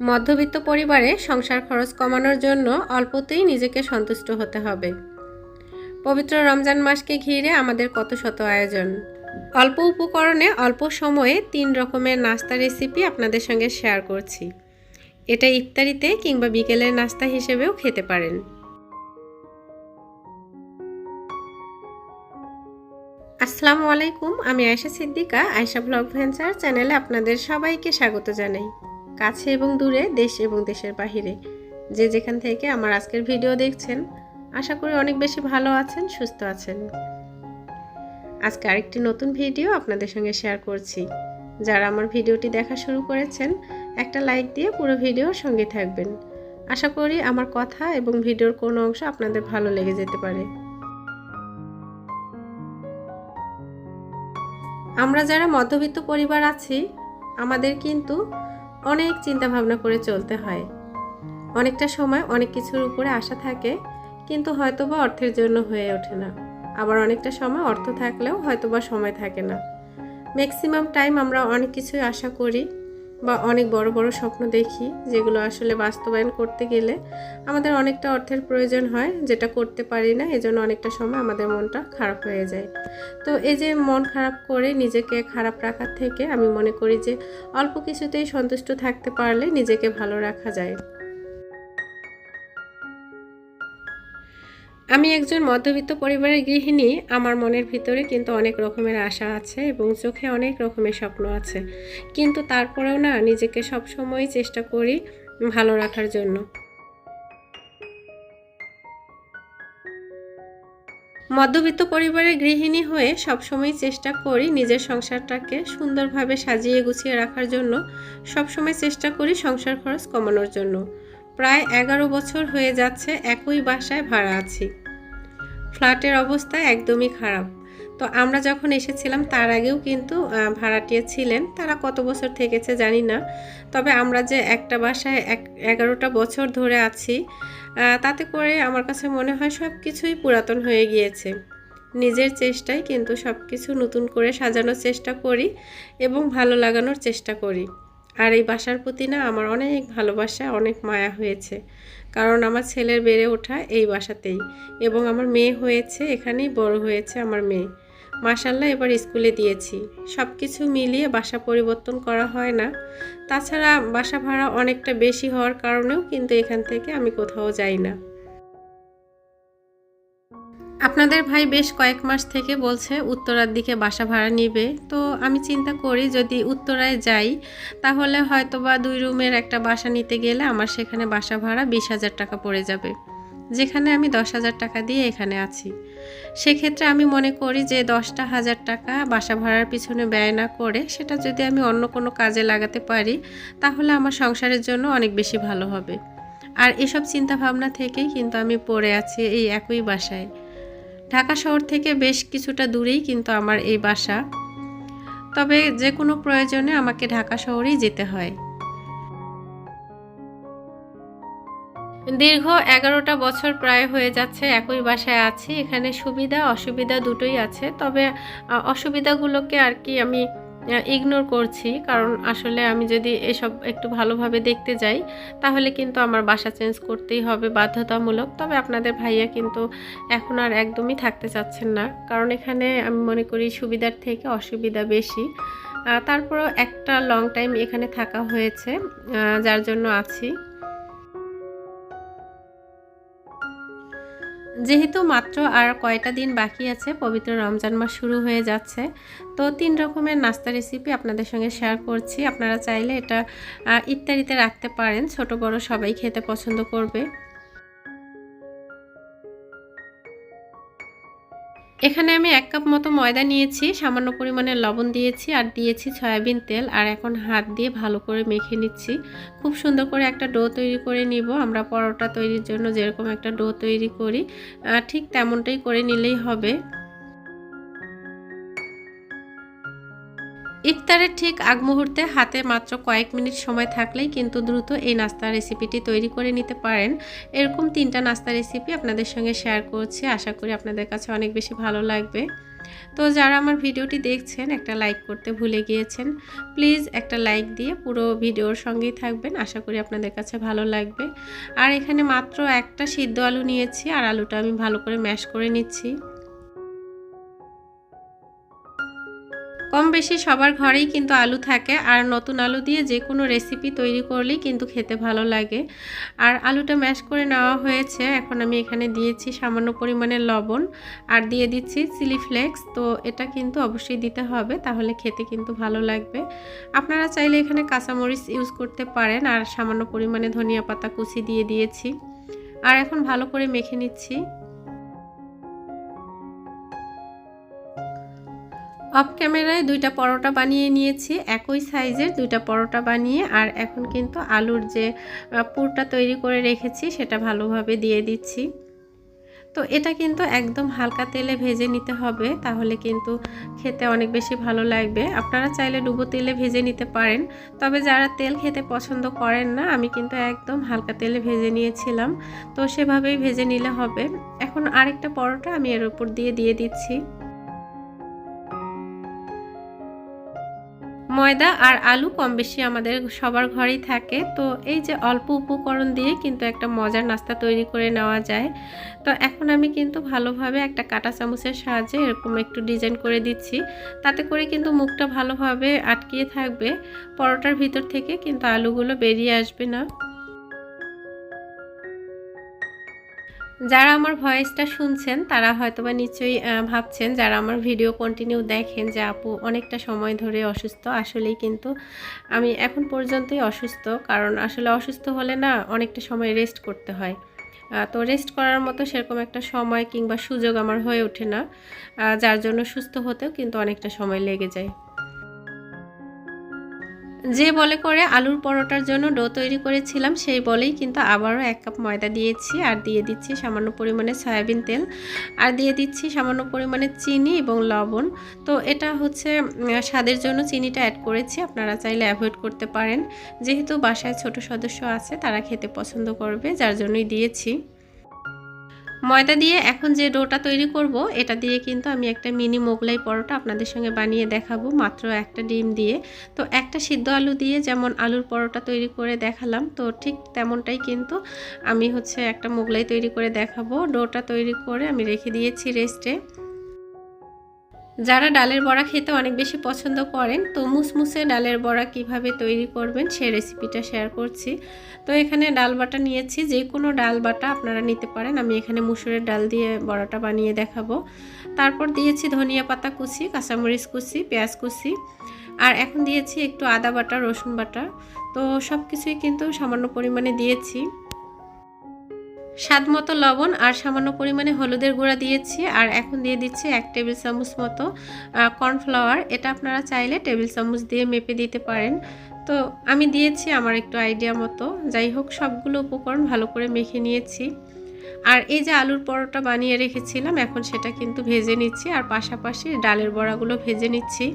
মধ্যবিত্ত পরিবারে সংসার খরচ কমানোর জন্য অল্পতেই নিজেকে সন্তুষ্ট হতে হবে। পবিত্র রমজান মাসকে ঘিরে আমাদের কত শত আয়োজন। অল্প উপকরণে অল্প সময়ে তিন রকমের নাস্তা রেসিপি আপনাদের সঙ্গে শেয়ার করছি। এটা ইফতারিতে কিংবা বিকেলের নাস্তা হিসেবেও খেতে পারেন। আসসালামু আলাইকুম, আমি আয়শা সিদ্দিকা, আয়শা ব্লগ ভেঞ্চার চ্যানেলে আপনাদের সবাইকে স্বাগত জানাই। কাছে এবং দূরে, দেশ এবং দেশের বাহিরে। যে যেখান থেকে আমার আজকের ভিডিও দেখছেন, আশা করি অনেক বেশি ভালো আছেন, সুস্থ আছেন। আজকে আরেকটি নতুন ভিডিও আপনাদের সঙ্গে শেয়ার করছি। যারা আমার ভিডিওটি দেখা শুরু করেছেন, একটা লাইক দিয়ে পুরো ভিডিওর সঙ্গে থাকবেন। আশা করি আমার কথা এবং ভিডিওর কোনো অংশ আপনাদের ভালো লেগে যেতে পারে। আমরা যারা মধ্যবিত্ত পরিবার আছি, আমাদের কিন্তু অনেক চিন্তা ভাবনা করে চলতে হয়। অনেকটা সময় অনেক কিছুর উপরে আশা থাকে, কিন্তু হয়তোবা অর্থের জন্য হয়ে ওঠে না। আবার অনেকটা সময় অর্থ থাকলেও হয়তোবা সময় থাকে না। ম্যাক্সিমাম টাইম আমরা অনেক কিছুই আশা করি বা অনেক বড় বড় স্বপ্ন দেখি যেগুলো আসলে বাস্তবায়ন করতে গেলে আমাদের অনেকটা অর্থের প্রয়োজন হয়, যেটা করতে পারি না, এজন্য অনেকটা সময় আমাদের মনটা খারাপ হয়ে যায়। তো এই যে মন খারাপ করে নিজেকে খারাপ রাখার থেকে আমি মনে করি যে অল্প কিছুতেই সন্তুষ্ট থাকতে পারলে নিজেকে ভালো রাখা যায়। আমি একজন মধ্যবিত্ত পরিবারের গৃহিণী, আমার মনের ভিতরে কিন্তু অনেক রকমের আশা আছে এবং চোখে অনেক রকমের স্বপ্ন আছে। কিন্তু তারপরেও না, নিজেকে সবসময় চেষ্টা করি ভালো রাখার জন্য। মধ্যবিত্ত পরিবারের গৃহিণী হয়ে সবসময় চেষ্টা করি নিজের সংসারটাকে সুন্দরভাবে সাজিয়ে গুছিয়ে রাখার জন্য। সবসময় চেষ্টা করি সংসার খরচ কমানোর জন্য। প্রায় এগারো বছর হয়ে যাচ্ছে একই বাসায় ভাড়া আছি। ফ্ল্যাটের অবস্থা একদমই খারাপ। তো আমরা যখন এসেছিলাম, তার আগেও কিন্তু ভাড়াটিয়া ছিলেন। তারা কত বছর থেকেছে জানি না। তবে আমরা যে একটা বাসায় এক, এগারোটা বছর ধরে আছি তাতে করে আমার কাছে মনে হয় সব কিছুই পুরাতন হয়ে গিয়েছে। নিজের চেষ্টায় কিন্তু সব কিছু নতুন করে সাজানোর চেষ্টা করি এবং ভালো লাগানোর চেষ্টা করি। আর এই বাসার প্রতি না আমার অনেক ভালোবাসা, অনেক মায়া হয়েছে। কারণ আমার ছেলের বেড়ে ওঠা এই বাসাতেই এবং আমার মেয়ে হয়েছে, এখানেই বড় হয়েছে আমার মেয়ে। মাসাল্লাহ এবার স্কুলে দিয়েছি। সব কিছু মিলিয়ে বাসা পরিবর্তন করা হয় না। তাছাড়া বাসা ভাড়া অনেকটা বেশি হওয়ার কারণেও কিন্তু এখান থেকে আমি কোথাও যাই না। আপনাদের ভাই বেশ কয়েক মাস থেকে বলছে উত্তরার দিকে বাসা ভাড়া নিবে। তো আমি চিন্তা করি যদি উত্তরায় যাই, তাহলে হয়তো বা দুই রুমের একটা বাসা নিতে গেলে আমার সেখানে বাসা ভাড়া বিশ হাজার টাকা পড়ে যাবে, যেখানে আমি দশ হাজার টাকা দিয়ে এখানে আছি। সেক্ষেত্রে আমি মনে করি যে দশটা হাজার টাকা বাসা ভাড়ার পিছনে ব্যয় না করে সেটা যদি আমি অন্য কোনো কাজে লাগাতে পারি, তাহলে আমার সংসারের জন্য অনেক বেশি ভালো হবে। আর এসব চিন্তা ভাবনা থেকেই কিন্তু আমি পড়ে আছি এই একই বাসায়। ঢাকা শহর থেকে বেশ কিছুটা দূরেই কিন্তু আমার এই বাসা। তবে যে কোনো প্রয়োজনে আমাকে ঢাকা শহরেই যেতে হয়। দীর্ঘ এগারোটা বছর প্রায় হয়ে যাচ্ছে একই বাসায় আছি। এখানে সুবিধা, অসুবিধা দুটোই আছে। তবে অসুবিধাগুলোকে আর কি আমি ইগনোর করছি। কারণ আসলে আমি যদি এসব একটু ভালোভাবে দেখতে যাই, তাহলে কিন্তু আমার বাসা চেঞ্জ করতেই হবে বাধ্যতামূলক। তবে আপনাদের ভাইয়া কিন্তু এখন আর একদমই থাকতে চাচ্ছেন না। কারণ এখানে আমি মনে করি সুবিধার থেকে অসুবিধা বেশি। তারপরও একটা লং টাইম এখানে থাকা হয়েছে। যার জন্য আছি। যেহেতু মাত্র আর কয়টা দিন বাকি আছে, পবিত্র রমজান মাস শুরু হয়ে যাচ্ছে, তো তিন রকমের নাস্তা রেসিপি আপনাদের সঙ্গে শেয়ার করছি। আপনারা চাইলে এটা ইত্যাদিতে রাখতে পারেন। ছোট, বড় সবাই খেতে পছন্দ করবে। এখানে আমি এক কাপ মতো ময়দা নিয়েছি, সামান্য পরিমাণে লবণ দিয়েছি আর দিয়েছি সয়াবিন তেল আর এখন হাত দিয়ে ভালো করে মেখে নিচ্ছি। খুব সুন্দর করে একটা ডো তৈরি করে নিব, আমরা পরোটা তৈরির জন্য যেরকম একটা ডো তৈরি করি ঠিক তেমনটাই করে নিলেই হবে। ইফতারের ঠিক আগ মুহূর্তে হাতে মাত্র কয়েক মিনিট সময় থাকলেই কিন্তু দ্রুত এই নাস্তা রেসিপিটি তৈরি করে নিতে পারেন। এরকম তিনটা নাস্তা রেসিপি আপনাদের সঙ্গে শেয়ার করছি। আশা করি আপনাদের কাছে অনেক বেশি ভালো লাগবে। তো যারা আমার ভিডিওটি দেখছেন, একটা লাইক করতে ভুলে গিয়েছেন, প্লিজ একটা লাইক দিয়ে পুরো ভিডিওর সঙ্গেই থাকবেন। আশা করি আপনাদের কাছে ভালো লাগবে। আর এখানে মাত্র একটা সিদ্ধ আলু নিয়েছি, আর আলুটা আমি ভালো করে ম্যাশ করে নিচ্ছি। কম বেশি সবার ঘরেই কিন্তু আলু থাকে আর নতুন আলু দিয়ে যে কোনো রেসিপি তৈরি করলেই কিন্তু খেতে ভালো লাগে। আর আলুটা ম্যাশ করে নেওয়া হয়েছে। এখন আমি এখানে দিয়েছি সামান্য পরিমাণে লবণ আর দিয়ে দিচ্ছি চিলি ফ্লেক্স তো এটা কিন্তু অবশ্যই দিতে হবে, তাহলে খেতে কিন্তু ভালো লাগবে। আপনারা চাইলে এখানে কাঁচামরিচ ইউজ করতে পারেন আর সামান্য পরিমাণে ধনিয়া পাতা কুচি দিয়ে দিয়েছি। আর এখন ভালো করে মেখে নিচ্ছি। অফ ক্যামেরায় দুইটা পরোটা বানিয়ে নিয়েছি। একই সাইজের দুইটা পরোটা বানিয়ে আর এখন কিন্তু আলুর যে পুরটা তৈরি করে রেখেছি সেটা ভালোভাবে দিয়ে দিচ্ছি। তো এটা কিন্তু একদম হালকা তেলে ভেজে নিতে হবে, তাহলে কিন্তু খেতে অনেক বেশি ভালো লাগবে। আপনারা চাইলে ডুবো তেলে ভেজে নিতে পারেন, তবে যারা তেল খেতে পছন্দ করেন না, আমি কিন্তু একদম হালকা তেলে ভেজে নিয়েছিলাম। তো সেভাবেই ভেজে নিলে হবে। এখন আরেকটা পরোটা আমি এর উপর দিয়ে দিয়ে দিচ্ছি। ময়দা আর আলু কম বেশি আমাদের সবার ঘরেই থাকে। তো এই যে অল্প উপকরণ দিয়ে কিন্তু একটা মজার নাস্তা তৈরি করে নেওয়া যায়। তো এখন আমি কিন্তু ভালোভাবে একটা কাটা চামচের সাহায্যে এরকম একটু ডিজাইন করে দিচ্ছি। তাতে করে কিন্তু মুখটা ভালোভাবে আটকিয়ে থাকবে। পরোটার ভিতর থেকে কিন্তু আলুগুলো বেরিয়ে আসবে না। যারা আমার ভয়েসটা শুনছেন, তারা হয়তোবা নিশ্চয়ই ভাবছেন যারা আমার ভিডিও কন্টিনিউ দেখেন যে আপু অনেকটা সময় ধরে অসুস্থ। আসলেই কিন্তু আমি এখন পর্যন্তই অসুস্থ, কারণ আসলে অসুস্থ হলে না অনেকটা সময় রেস্ট করতে হয়। তো রেস্ট করার মতো সেরকম একটা সময় কিংবা সুযোগ আমার হয়ে ওঠে না। যার জন্য সুস্থ হতেও কিন্তু অনেকটা সময় লেগে যায়। যে বলে করে আলুর পরোটার জন্য ডো তৈরি করেছিলাম, সেই বলেই কিন্তু আবারও এক কাপ ময়দা দিয়েছি। আর দিয়ে দিচ্ছি সামান্য পরিমাণে সয়াবিন তেল। আর দিয়ে দিচ্ছি সামান্য পরিমাণে চিনি এবং লবণ। তো এটা হচ্ছে স্বাদের জন্য চিনিটা অ্যাড করেছি। আপনারা চাইলে অ্যাভয়েড করতে পারেন। যেহেতু বাসায় ছোট সদস্য আছে, তারা খেতে পছন্দ করবে, যার জন্যই দিয়েছি। ময়দা দিয়ে এখন যে ডোটা তৈরি করব, এটা দিয়ে কিন্তু আমি একটা মিনি মোগলাই পরোটা আপনাদের সঙ্গে বানিয়ে দেখাবো, মাত্র একটা ডিম দিয়ে। তো একটা সিদ্ধ আলু দিয়ে যেমন আলুর পরোটা তৈরি করে দেখালাম, তো ঠিক তেমনটাই কিন্তু আমি হচ্ছে একটা মোগলাই তৈরি করে দেখাবো। ডোটা তৈরি করে আমি রেখে দিয়েছি রেস্টে। যারা ডালের বড়া খেতে অনেক বেশি পছন্দ করেন, তো মুসমুসে ডালের বড়া কীভাবে তৈরি করবেন সে রেসিপিটা শেয়ার করছি। তো এখানে ডাল বাটা নিয়েছি যে কোনো ডাল বাটা আপনারা নিতে পারেন। আমি এখানে মুসুরের ডাল দিয়ে বড়াটা বানিয়ে দেখাবো। তারপর দিয়েছি ধনিয়া পাতা কুচি, কাঁচামরিচ কুচি, পেঁয়াজ কুচি, আর এখন দিয়েছি একটু আদা বাটা, রসুন বাটা। তো সব কিছুই কিন্তু সামান্য পরিমাণে দিয়েছি। স্বাদ মতো লবণ আর সামান্য পরিমাণে হলুদের গুঁড়া দিয়েছি আর এখন দিয়ে দিচ্ছি এক টেবিল চামচ মতো কর্নফ্লাওয়ার। এটা আপনারা চাইলে টেবিল চামচ দিয়ে মেপে দিতে পারেন। তো আমি দিয়েছি আমার একটু আইডিয়া মতো। যাই হোক, সবগুলো উপকরণ ভালো করে মেখে নিয়েছি। আর এই যে আলুর পরোটা বানিয়ে রেখেছিলাম, এখন সেটা কিন্তু ভেজে নিচ্ছি। আর পাশাপাশি ডালের বড়াগুলো ভেজে নিচ্ছি।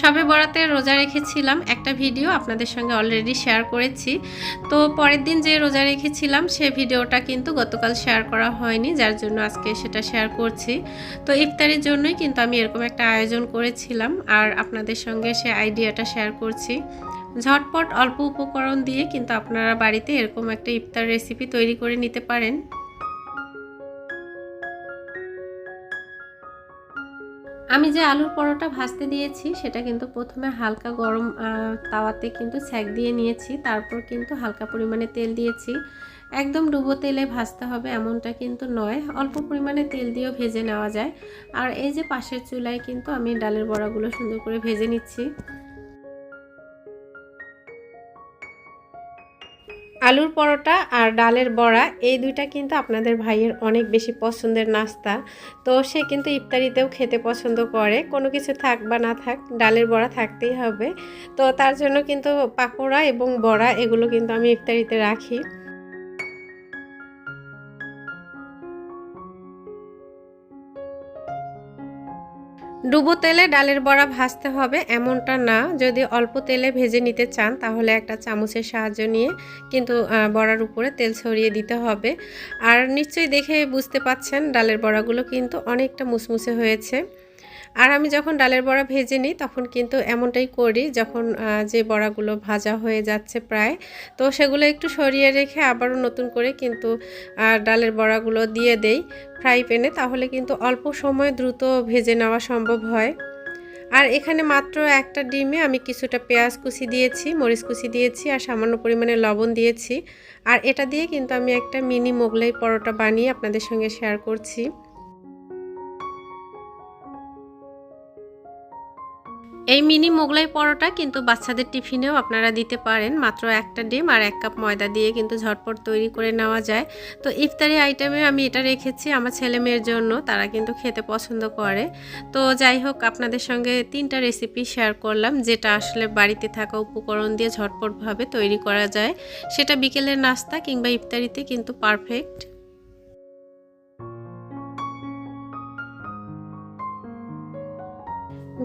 সবে বরাতে রোজা রেখেছিলাম। একটা ভিডিও আপনাদের সঙ্গে অলরেডি শেয়ার করেছি। তো পরের দিন যে রোজা রেখেছিলাম, সে ভিডিওটা কিন্তু গতকাল শেয়ার করা হয়নি, যার জন্য আজকে সেটা শেয়ার করছি। তো ইফতারের জন্যই কিন্তু আমি এরকম একটা আয়োজন করেছিলাম আর আপনাদের সঙ্গে সে আইডিয়াটা শেয়ার করছি। ঝটপট অল্প উপকরণ দিয়ে কিন্তু আপনারা বাড়িতে এরকম একটা ইফতার রেসিপি তৈরি করে নিতে পারেন। আমি যে আলুর পরোটা ভাজতে দিয়েছি, সেটা কিন্তু প্রথমে হালকা গরম তাওয়াতে কিন্তু ছ্যাক দিয়ে নিয়েছি, তারপর কিন্তু হালকা পরিমাণে তেল দিয়েছি। একদম ডুবো তেলে ভাজতে হবে এমনটা কিন্তু নয়, অল্প পরিমাণে তেল দিয়েও ভেজে নেওয়া যায়। আর এই যে পাশের চুলায় কিন্তু আমি ডালের বড়াগুলো সুন্দর করে ভেজে নিচ্ছি। আলুর পরোটা আর ডালের বড়া, এই দুইটা কিন্তু আপনাদের ভাইয়ের অনেক বেশি পছন্দের নাস্তা। তো সে কিন্তু ইফতারিতেও খেতে পছন্দ করে। কোনো কিছু থাক বা না থাক, ডালের বড়া থাকতেই হবে। তো তার জন্য কিন্তু পাকোড়া এবং বড়া, এগুলো কিন্তু আমি ইফতারিতে রাখি। ডুবো তেলে ডালের বড়া ভাজতে হবে, এমনটা না। যদি অল্প তেলে ভেজে নিতে চান, তাহলে একটা চামচের সাহায্য নিয়ে কিন্তু বড়ার উপরে তেল ছড়িয়ে দিতে হবে। আর নিশ্চয়ই দেখে বুঝতে পাচ্ছেন, ডালের বড়াগুলো কিন্তু অনেকটা মুসমুসে হয়েছে। আর আমি যখন ডালের বড়া ভেজে নিই, তখন কিন্তু এমনটাই করি যখন যে বড়াগুলো ভাজা হয়ে যাচ্ছে প্রায়। তো সেগুলো একটু সরিয়ে রেখে আবারও নতুন করে কিন্তু ডালের বড়াগুলো দিয়ে দেই ফ্রাই প্যানে। তাহলে কিন্তু অল্প সময় দ্রুত ভেজে নেওয়া সম্ভব হয়। আর এখানে মাত্র একটা ডিমে আমি কিছুটা পেঁয়াজ কুচি দিয়েছি, মরিচ কুচি দিয়েছি আর সামান্য পরিমাণে লবণ দিয়েছি। আর এটা দিয়ে কিন্তু আমি একটা মিনি মোগলাই পরোটা বানিয়ে আপনাদের সঙ্গে শেয়ার করছি। এই মিনি মোগলাই পরোটা কিন্তু বাচ্চাদের টিফিনেও আপনারা দিতে পারেন। মাত্র একটা ডিম আর এক কাপ ময়দা দিয়ে কিন্তু ঝটপট তৈরি করে নেওয়া যায়। তো ইফতারি আইটেমে আমি এটা রেখেছি আমার ছেলে মেয়ের জন্য, তারা কিন্তু খেতে পছন্দ করে। তো যাই হোক, আপনাদের সঙ্গে তিনটা রেসিপি শেয়ার করলাম, যেটা আসলে বাড়িতে থাকা উপকরণ দিয়ে ঝটপটভাবে তৈরি করা যায়। সেটা বিকেলের নাস্তা কিংবা ইফতারিতে কিন্তু পারফেক্ট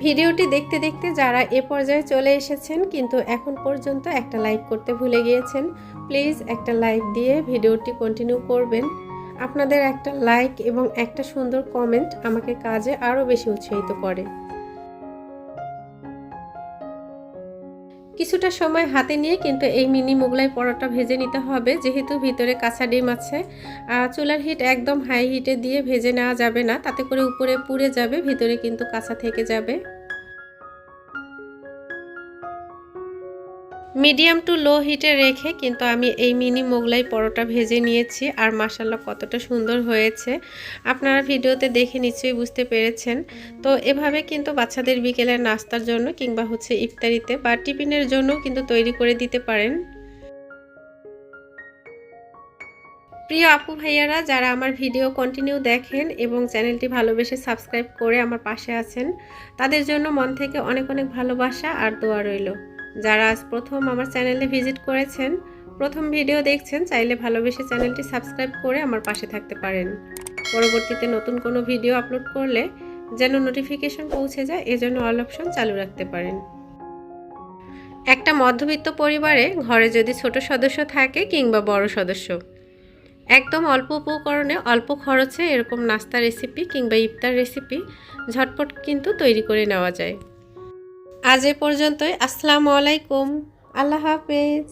ভিডিওটি দেখতে দেখতে যারা এ পর্যায়ে চলে এসেছেন কিন্তু এখন পর্যন্ত একটা লাইক করতে ভুলে গিয়েছেন, প্লিজ একটা লাইক দিয়ে ভিডিওটি কন্টিনিউ করবেন। আপনাদের একটা লাইক এবং একটা সুন্দর কমেন্ট আমাকে কাজে আরও বেশি উৎসাহিত করে। কিছুটা সময় হাতে নিয়ে কিন্তু এই মিনি মোগলাই পরোটা ভেজে নিতে হবে। যেহেতু ভিতরে কাঁচা ডিম আছে চুলার হিট একদম হাই হিটে দিয়ে ভেজে নেওয়া যাবে না। তাতে করে উপরে পুড়ে যাবে, ভিতরে কিন্তু কাঁচা থেকে যাবে। মিডিয়াম টু লো হিটে রেখে কিন্তু আমি এই মিনি মোগলাই পরোটা ভেজে নিয়েছি আর মাসাল্লা কতটা সুন্দর হয়েছে। আপনারা ভিডিওতে দেখে নিশ্চয়ই বুঝতে পেরেছেন। তো এভাবে কিন্তু বাচ্চাদের বিকেলের নাস্তার জন্য কিংবা হচ্ছে ইফতারিতে বা টিফিনের জন্য কিন্তু তৈরি করে দিতে পারেন। প্রিয় আপু ভাইয়ারা, যারা আমার ভিডিও কন্টিনিউ দেখেন এবং চ্যানেলটি ভালোবেসে সাবস্ক্রাইব করে আমার পাশে আছেন, তাদের জন্য মন থেকে অনেক অনেক ভালোবাসা আর দোয়া রইল। যারা আজ প্রথম আমার চ্যানেলে ভিজিট করেছেন, প্রথম ভিডিও দেখছেন, চাইলে ভালোবেসে চ্যানেলটি সাবস্ক্রাইব করে আমার পাশে থাকতে পারেন। পরবর্তীতে নতুন কোনো ভিডিও আপলোড করলে যেন নোটিফিকেশন পৌঁছে যায়, এজন্য অল অপশন চালু রাখতে পারেন। একটা মধ্যবিত্ত পরিবারে ঘরে যদি ছোট সদস্য থাকে কিংবা বড় সদস্য, একদম অল্প উপকরণে অল্প খরচে এরকম নাস্তা রেসিপি কিংবা ইফতার রেসিপি ঝটপট কিন্তু তৈরি করে নেওয়া যায়। আজ এ পর্যন্তই। আসসালামু আলাইকুম। আল্লাহ হাফেজ।